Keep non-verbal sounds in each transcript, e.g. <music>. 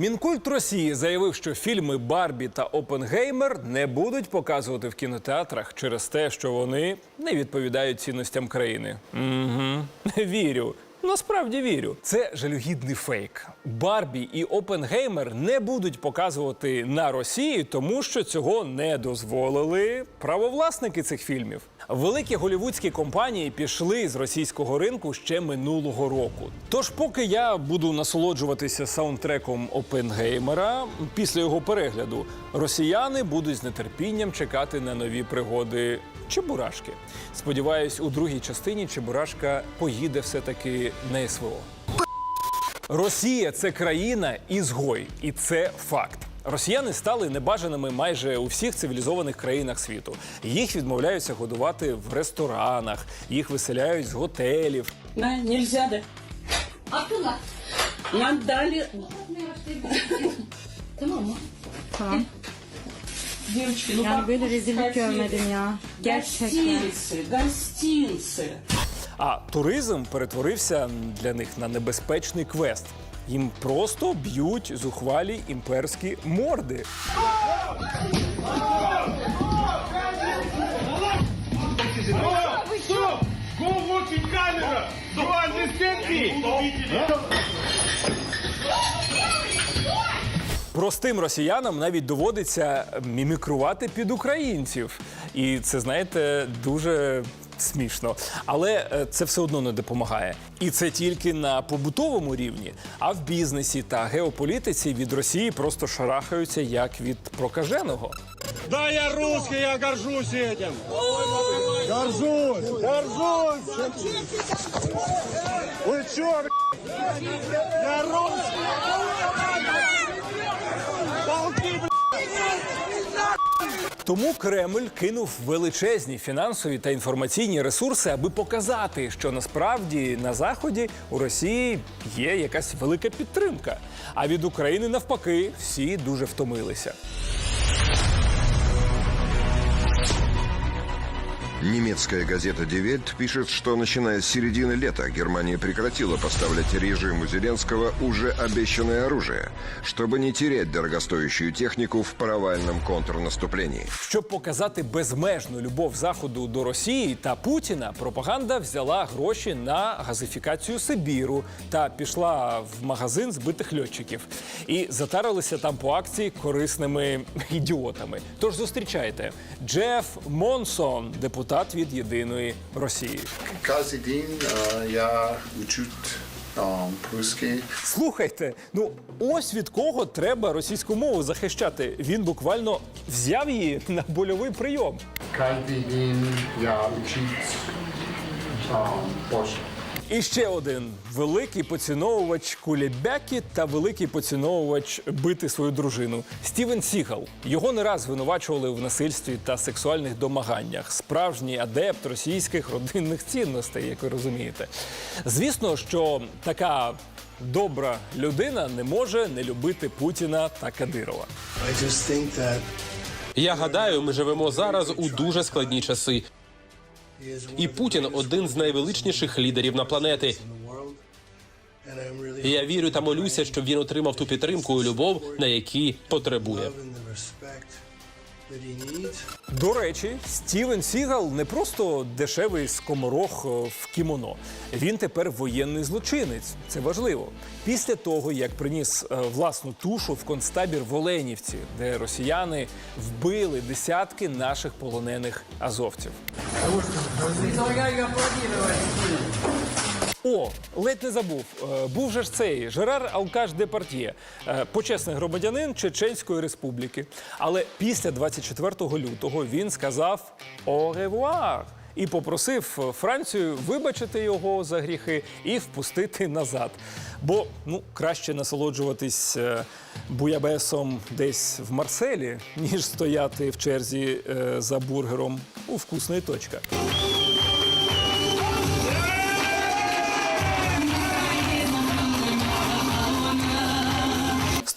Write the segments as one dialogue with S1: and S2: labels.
S1: Мінкульт Росії заявив, що фільми Барбі та Опенгеймер не будуть показувати в кінотеатрах через те, що вони не відповідають цінностям країни. Угу. Вірю. Насправді вірю. Це жалюгідний фейк. Барбі і Опенгеймер не будуть показувати на Росії, тому що цього не дозволили правовласники цих фільмів. Великі голівудські компанії пішли з російського ринку ще минулого року. Тож, поки я буду насолоджуватися саундтреком Опенгеймера, після його перегляду росіяни будуть з нетерпінням чекати на нові пригоди Чебурашки. Сподіваюсь, у другій частині Чебурашка поїде все-таки на СВО. Росія це країна ізгой, і це факт. Росіяни стали небажаними майже у всіх цивілізованих країнах світу. Їх відмовляються годувати в ресторанах, їх виселяють з готелів.
S2: На, нельзя, да.
S3: Абдулlah.
S2: Нам дали...
S3: Mı?
S4: Tamam.
S2: Девочки, ну
S4: Yani
S2: как
S4: böyle
S2: вы
S4: rezillik
S2: хотели?
S4: görmedim ya. Gerçekten.
S2: Гостинцы, гостинцы.
S1: А туризм перетворився для них на небезпечний квест. Їм просто б'ють зухвалі імперські морди.
S5: Стоп! Go watching camera! You
S1: Простим росіянам навіть доводиться мімікрувати під українців. І це, знаєте, дуже смішно. Але е, це все одно не допомагає. І це тільки на побутовому рівні. А в бізнесі та геополітиці від Росії просто шарахаються як від прокаженого.
S5: Да, я русский, я горжусь этим. Горжусь, горжусь. Вы чё, б***ь? Я русский.
S1: Тому Кремль кинув величезні фінансові та інформаційні ресурси, аби показати, що насправді на заході у Росії є якась велика підтримка. А від України навпаки всі дуже втомилися.
S6: Немецкая газета «Die Welt» пишет, что начиная с середины лета Германия прекратила поставлять режиму Зеленского уже обещанное оружие, чтобы не терять дорогостоящую технику в провальном контрнаступлении.
S1: Щоб показати безмежну любов Заходу до Росії та Путіна, пропаганда взяла гроші на газифікацію Сибіру та пішла в магазин збитих льотчиків. І затарилися там по акції корисними ідіотами. Тож зустрічайте Джеф Монсон, депутат від єдиної Росії.
S7: Каждый день э, я учу э, русский.
S1: Слухайте, ну ось від кого треба російську мову захищати. Він буквально взяв її на больовий прийом.
S7: Каждый день я учу э, Польшу.
S1: І ще один великий поціновувач кулебяки та великий поціновувач бити свою дружину Стівен Сігал. Його не раз звинувачували в насильстві та сексуальних домаганнях. Справжній адепт російських родинних цінностей, як ви розумієте. Звісно, що така добра людина не може не любити Путіна та Кадирова.
S8: Я гадаю, ми живемо зараз у дуже складні часи. І Путін один з найвеличніших лідерів на планети. І я вірю та молюся, щоб він отримав ту підтримку і любов, на які потребує.
S1: До речі, Стівен Сігал не просто дешевий скоморох е, в кімоно. Він тепер воєнний злочинець. Це важливо. Після того, як приніс е, власну тушу в концтабір в Оленівці, де росіяни вбили десятки наших полонених азовців. О, ледь не забув. Е, Був же ж цей Жерар Алкаш Департьє, е, почесний громадянин Чеченської республіки. Але після 24 лютого він сказав «Au revoir» і попросив Францію вибачити його за гріхи і впустити назад. Бо ну краще насолоджуватись е, буябесом десь в Марселі, ніж стояти в черзі за бургером у вкусної точка.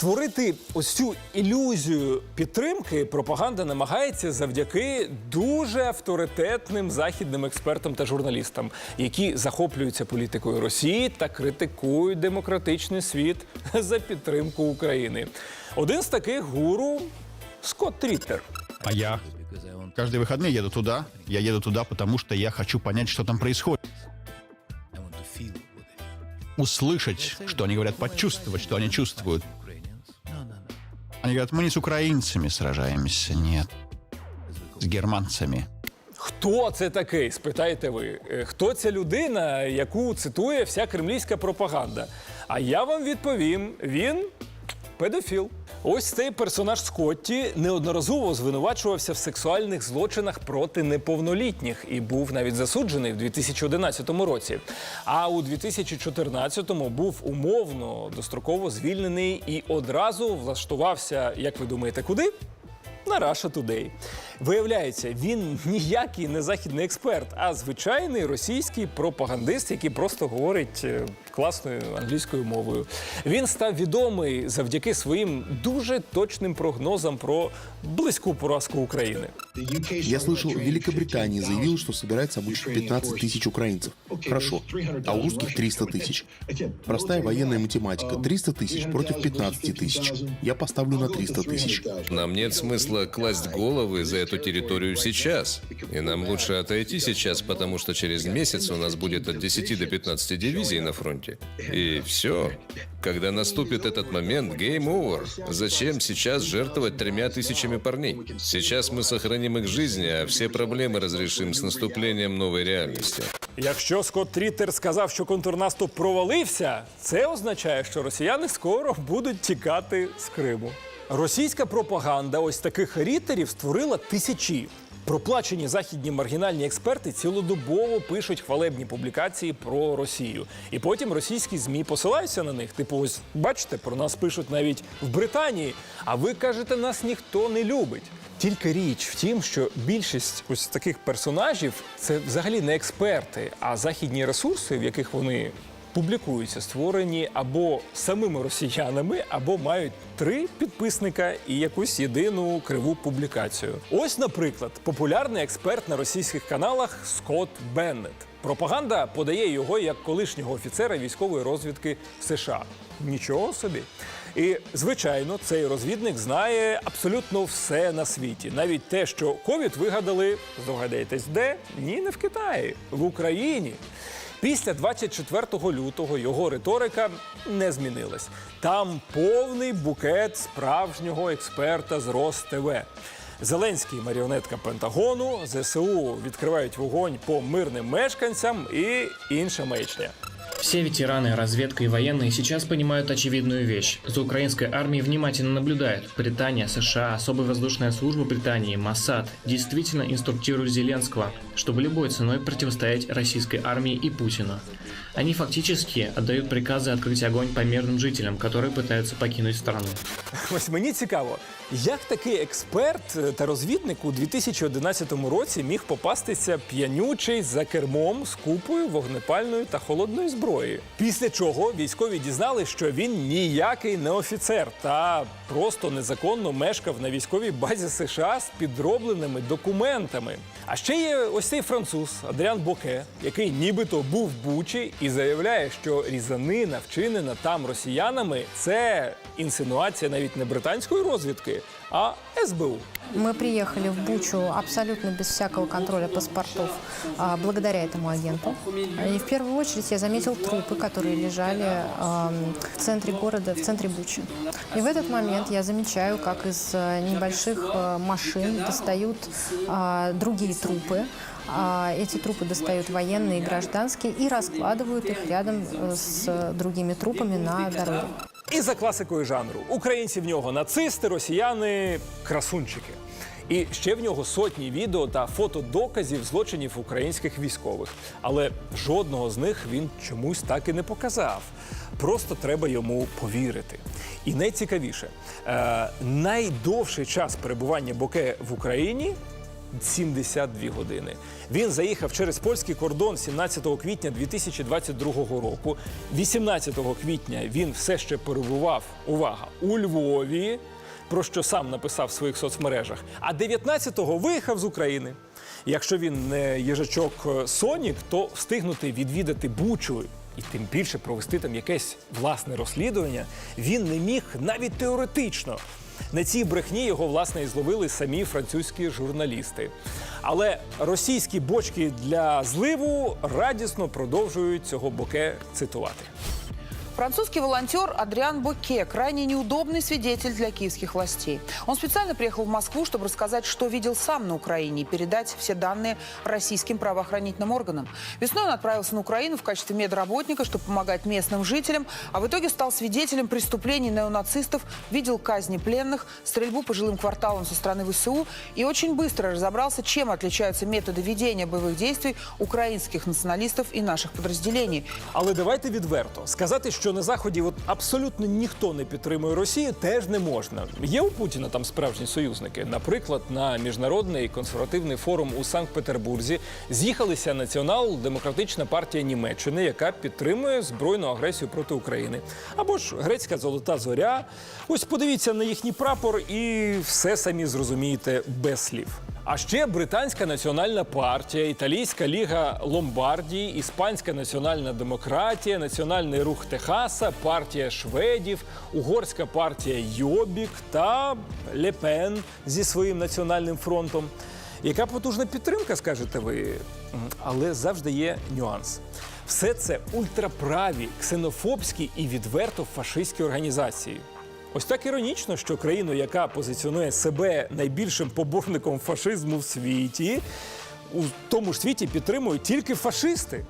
S1: Створити ось цю ілюзію підтримки пропаганда намагається завдяки дуже авторитетним західним експертам та журналістам, які захоплюються політикою Росії та критикують демократичний світ <laughs> за підтримку України. Один з таких гуру Скотт Тріттер.
S3: А я? Каждые выходные еду туда. Я еду туда, потому что я хочу понять, что там происходит. Услышать, что они говорят, почувствовать, что они чувствуют. Они говорят, мы не с украинцами сражаемся, нет. С германцами.
S1: Хто це такий? Спитаєте ви. Е, Хто ця людина, яку цитує вся кремлівська пропаганда? А я вам відповім: він педофіл. Ось цей персонаж Скотті неодноразово звинувачувався в сексуальних злочинах проти неповнолітніх і був навіть засуджений в 2011 році. А у 2014-му був умовно достроково звільнений і одразу влаштувався, як ви думаєте, куди? на Russia Today. Виявляється, він ніякий не західний експерт, а звичайний російський пропагандист, який просто говорить е, класною англійською мовою. Він став відомий завдяки своїм дуже точним прогнозам про близьку поразку України.
S9: Я слышал, Великобритания заявила, что собирается обучить 15 тысяч украинцев. Хорошо. А у русских 300 тысяч. Простая военная математика. 300 тысяч против 15 тысяч. Я поставлю на 300 тысяч.
S10: Нам нет смысла класть головы за эту территорию сейчас. И нам лучше отойти сейчас, потому что через месяц у нас будет от 10 до 15 дивизий на фронте. И все. Когда наступит этот момент, гейм over. Зачем сейчас жертвовать тремя тысячами парней? Сейчас мы сохраним их жизни, а все проблемы разрешим с наступлением новой реальности.
S1: Якщо Скотт Тріттер сказав, що контрнаступ провалився, це означає, що росіяни скоро будуть тікати з Криму. Російська пропаганда ось таких рітерів створила тисячі. Проплачені західні маргінальні експерти цілодобово пишуть хвалебні публікації про Росію. І потім російські ЗМІ посилаються на них. Типу, ось бачите, про нас пишуть навіть в Британії. А ви кажете, нас ніхто не любить. Тільки річ в тім, що більшість ось таких персонажів це взагалі не експерти, а західні ресурси, в яких вони публікуються, створені або самими росіянами, або мають три підписника і якусь єдину криву публікацію. Ось, наприклад, популярний експерт на російських каналах Скотт Беннет. Пропаганда подає його як колишнього офіцера військової розвідки США. Нічого собі. І звичайно, цей розвідник знає абсолютно все на світі, навіть те, що ковід вигадали, здогадайтесь, де ні, не в Китаї, в Україні. Після 24 лютого його риторика не змінилась. Там повний букет справжнього експерта з РосТВ. Зеленський маріонетка Пентагону, ЗСУ відкривають вогонь по мирним мешканцям і інша маячня.
S11: Все ветераны, разведка и военные сейчас понимают очевидную вещь. За украинской армией внимательно наблюдают. Британия, США, особая воздушная служба Британии, Моссад действительно инструктируют Зеленского, чтобы любой ценой противостоять российской армии и Путину. Они фактически отдают приказы открыть огонь по мирным жителям, которые пытаются покинуть страну.
S1: Ось мені цікаво, як такий експерт е, та розвідник у 2011 році міг попастися п'янючий за кермом з купою вогнепальної та холодної зброї. Після чого військові дізнали, що він ніякий не офіцер та просто незаконно мешкав на військовій базі США з підробленими документами. А ще є ось цей француз Адріан Боке, який нібито був в Бучі і заявляє, що різанина, вчинена там росіянами, це інсинуація навіть не британської розвідки, а СБУ.
S4: Мы приехали в Бучу абсолютно без всякого контроля паспортов, а, благодаря этому агенту. И в первую очередь я заметил трупы, которые лежали ам, в центре города, в центре Бучи. И в этот момент я замечаю, как из э, небольших э, машин достают а, другие трупы. А, Эти трупы достают военные и гражданские и раскладывают их рядом э, с другими трупами на дороге.
S1: І за класикою жанру українці в нього нацисти, росіяни красунчики. І ще в нього сотні відео та фотодоказів злочинів українських військових. Але жодного з них він чомусь так і не показав. Просто треба йому повірити. І найцікавіше, е, найдовший час перебування Боке в Україні 72 години. Він заїхав через польський кордон 17 квітня 2022 року. 18 квітня він все ще перебував. Увага у Львові. Про що сам написав в своїх соцмережах. А 19-го виїхав з України. Якщо він не їжачок е, Сонік, то встигнути відвідати Бучу і тим більше провести там якесь власне розслідування він не міг навіть теоретично. На цій брехні його власне і зловили самі французькі журналісти. Але російські бочки для зливу радісно продовжують цього боке цитувати.
S12: Французский волонтер Адриан Боке – крайне неудобный свидетель для киевских властей. Он специально приехал в Москву, чтобы рассказать, что видел сам на Украине и передать все данные российским правоохранительным органам. Весной он отправился на Украину в качестве медработника, чтобы помогать местным жителям, а в итоге стал свидетелем преступлений неонацистов, видел казни пленных, стрельбу по жилым кварталам со стороны ВСУ и очень быстро разобрался, чем отличаются методы ведения боевых действий украинских националистов и наших подразделений.
S1: Але давайте відверто сказати, що на заході от абсолютно ніхто не підтримує Росію, теж не можна. Є у Путіна там справжні союзники. Наприклад, на міжнародний консервативний форум у Санкт-Петербурзі з'їхалися Націонал-демократична партія Німеччини, яка підтримує збройну агресію проти України, або ж грецька золота зоря. Ось подивіться на їхній прапор, і все самі зрозумієте без слів. А ще британська національна партія, італійська ліга Ломбардії, іспанська національна демократія, національний рух Техаса, партія шведів, угорська партія Йобік та Лепен зі своїм національним фронтом. Яка потужна підтримка, скажете ви? Але завжди є нюанс. Все це ультраправі, ксенофобські і відверто фашистські організації. Ось так іронічно, що країну, яка позиціонує себе найбільшим поборником фашизму в світі, у тому ж світі підтримують тільки фашисти.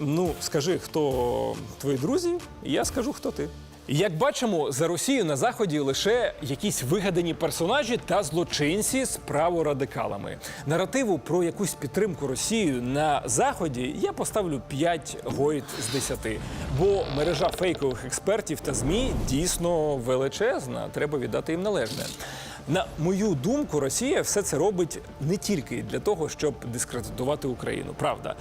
S1: Ну, скажи, хто твої друзі, я скажу, хто ти. Як бачимо, за Росію на заході лише якісь вигадані персонажі та злочинці з праворадикалами. Наративу про якусь підтримку Росію на заході я поставлю 5 гойд з 10. Бо мережа фейкових експертів та змі дійсно величезна. Треба віддати їм належне. На мою думку, Росія все це робить не тільки для того, щоб дискредитувати Україну. Правда,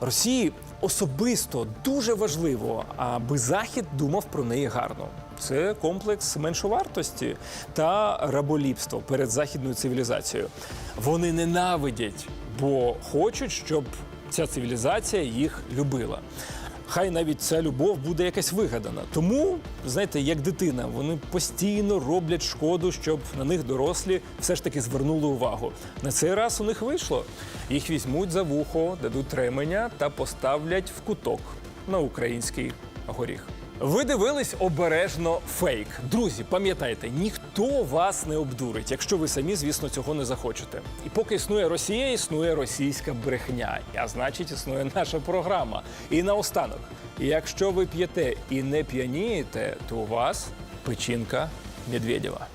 S1: Росії особисто дуже важливо, аби Захід думав про неї гарно. Це комплекс меншовартості та раболіпство перед західною цивілізацією. Вони ненавидять, бо хочуть, щоб ця цивілізація їх любила. Хай навіть ця любов буде якась вигадана. Тому, знаєте, як дитина, вони постійно роблять шкоду, щоб на них дорослі все ж таки звернули увагу. На цей раз у них вийшло. Їх візьмуть за вухо, дадуть ременя та поставлять в куток на український горіх. Ви дивились обережно фейк. Друзі, пам'ятайте, ніхто вас не обдурить, якщо ви самі, звісно, цього не захочете. І поки існує Росія, існує російська брехня. А значить, існує наша програма. І наостанок, якщо ви п'єте і не п'янієте, то у вас печінка Медведєва.